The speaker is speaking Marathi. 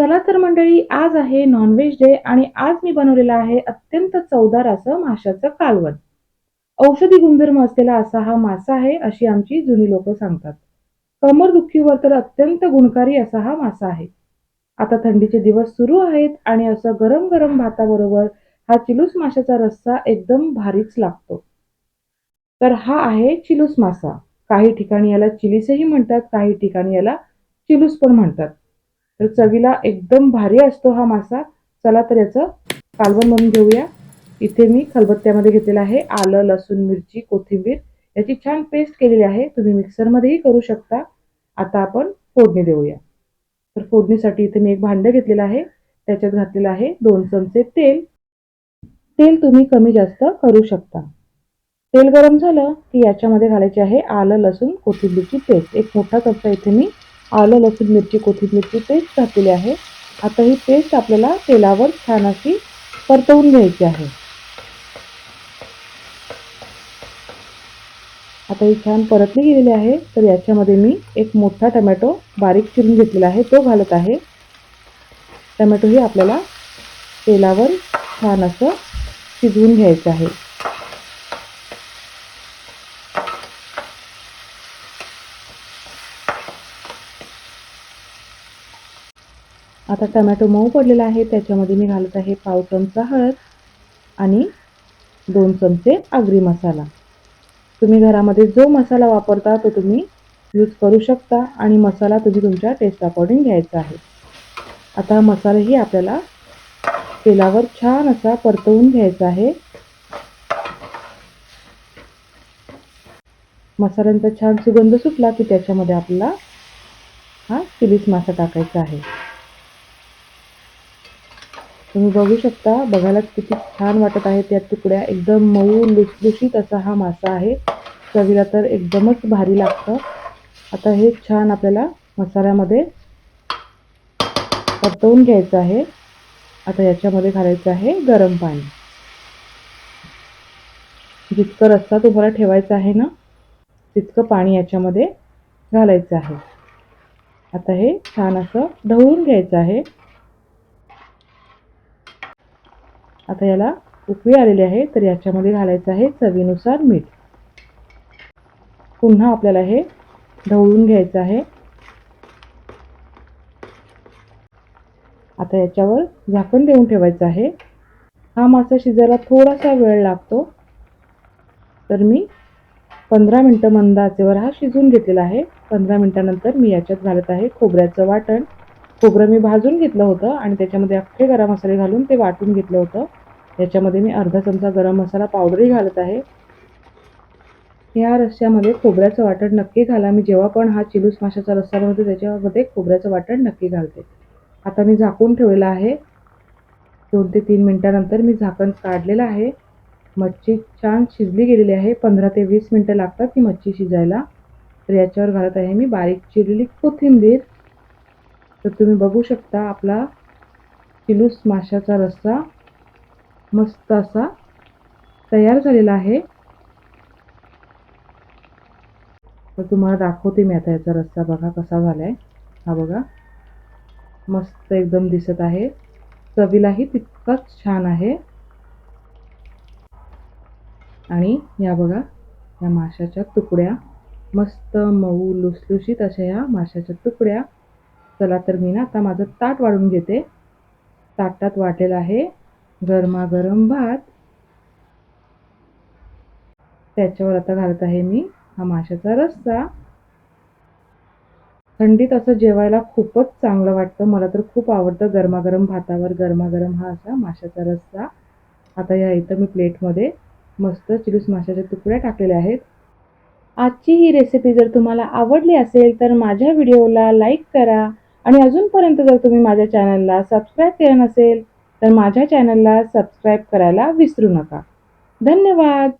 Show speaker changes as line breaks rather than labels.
चला तर मंडळी आज आहे नॉनव्हेज डे आणि आज मी बनवलेला आहे अत्यंत चवदार असं माशाचं कालवण. औषधी गुणधर्म असलेला असा हा मासा आहे अशी आमची जुनी लोक सांगतात. कमर दुखीवर तर अत्यंत गुणकारी असा हा मासा आहे. आता थंडीचे दिवस सुरू आहेत आणि असं गरम गरम भाताबरोबर हा चिलूस माशाचा रस्सा एकदम भारीच लागतो. तर हा आहे चिलूस मासा. काही ठिकाणी याला चिलीसही म्हणतात काही ठिकाणी याला चिलूस पण म्हणतात. तर चवीला एकदम भारी असतो हा मासा. चला तर याचं कालवण बनवून घेऊया. इथे मी खलबत्त्यामध्ये घेतलेलं आहे आलं लसूण मिरची कोथिंबीर. याची छान पेस्ट केलेली आहे. तुम्ही मिक्सरमध्येही करू शकता. आता आपण फोडणी देऊया. तर फोडणीसाठी इथे मी एक भांडं घेतलेलं आहे. त्याच्यात घातलेलं आहे दोन चमचे तेल. तेल तुम्ही कमी जास्त करू शकता. तेल गरम झालं की याच्यामध्ये घालायचे आहे आलं लसूण कोथिंबीरची पेस्ट. एक मोठा चमचा इथे मी आलं लसूण मिरची कोथिंबीरची पेस्ट घातलेली आहे. आता ही पेस्ट आपल्याला तेलावर छान अशी परतवून घ्यायची आहे. आता ही छान परतली गेलेली आहे. तर याच्यामध्ये मी एक मोठा टमॅटो बारीक चिरून घेतलेला आहे. तो घालत आहे. टमॅटोही आपल्याला तेलावर छान असं शिजवून घ्यायचं आहे. आता टमॅटो मऊ पडलेला आहे त्याच्यामध्ये मी घालत आहे पाव चमचा हळद आणि दोन चमचे आगरी मसाला. तुम्ही घरामध्ये जो मसाला वापरता तो तुम्ही यूज करू शकता आणि मसाला तुम्ही तुमच्या टेस्ट अकॉर्डिंग घ्यायचा आहे. आता मसालाही आपल्याला तेलावर छान असा परतवून घ्यायचा आहे. मसाल्यांचा छान सुगंध सुटला की त्याच्यामध्ये आपल्याला हा चिलीस मासा टाकायचा आहे. तुम्ही बघू शकता बघायला किती छान वाटत आहे त्या तुकड्या. एकदम मऊ लुसलुशीत असा हा मासा आहे. चवीला तर एकदमच भारी लागतं. आता हे छान आपल्याला मसाल्यामध्ये परतवून घ्यायचं आहे. आता याच्यामध्ये घालायचं आहे गरम पाणी. जितकं रस्सा तुम्हाला ठेवायचा आहे ना तितकं पाणी याच्यामध्ये घालायचं आहे. आता हे छान असं ढवळून घ्यायचं आहे. आता याला उकळी आलेली आहे तर याच्यामध्ये घालायचं आहे चवीनुसार मीठ. पुन्हा आपल्याला हे ढवळून घ्यायचं आहे. आता याच्यावर झाकण देऊन ठेवायचं आहे. हा मासा शिजायला थोडासा वेळ लागतो. तर मी पंधरा मिनटं मंद आचेवर हा शिजून घेतलेला आहे. पंधरा मिनटानंतर मी याच्यात घालत आहे खोबऱ्याचं वाटण. खोबरं मी भाजून घेतलं होतं आणि त्याच्यामध्ये अख्खे गरम मसाले घालून ते वाटून घेतलं होतं. याच्यामध्ये मी अर्धा चमचा गरम मसाला पावडरही घालत आहे. या रस्स्यामध्ये खोबऱ्याचं वाटण नक्की घाला. मी जेव्हा पण हा चिलूस माशाचा रस्सा बनवते त्याच्यामध्ये खोबऱ्याचं वाटण नक्की घालते. आता मी झाकून ठेवलेलं आहे. दोन ते तीन मिनटानंतर मी झाकण काढलेलं आहे. मच्छी छान शिजली गेलेली आहे. पंधरा ते वीस मिनटं लागतात ती मच्छी शिजायला. तर याच्यावर घालत आहे मी बारीक चिरलेली कोथिंबीर. तर तुम्ही बघू शकता आपला चिलूस माशाचा रस्सा मस्त असा तयार झालेला आहे. तर तुम्हाला दाखवते मी आता याचा रस्सा बघा कसा झाला आहे हा बघा. मस्त एकदम दिसत आहे. चवीलाही तितकाच छान आहे. आणि या बघा या माशाच्या तुकड्या. मस्त मऊ लुसलुशीत अशा या माशाच्या तुकड्या. चला तर मी ना आता माझं ताट वाढून घेते. ताटात वाढलेलं आहे. गरमागरम भात. त्याच्यावर आता घालत आहे मी हा माशाचा रस्सा. थंडीत असं जेवायला खूपच चांगलं वाटतं. मला तर खूप आवडतं गरमागरम भातावर. गरमागरम हा असा माशाचा रस्सा. आता या इथं मी प्लेटमध्ये मस्त चिलूस माशाच्या तुकड्या टाकलेल्या आहेत. आजची ही रेसिपी जर तुम्हाला आवडली असेल तर माझ्या व्हिडिओला लाईक करा. आणि अजूनपर्यंत जर तुम्ही माझ्या चॅनलला सबस्क्राईब केलं नसेल तर माझ्या चॅनलला सबस्क्राईब करायला विसरू नका. धन्यवाद.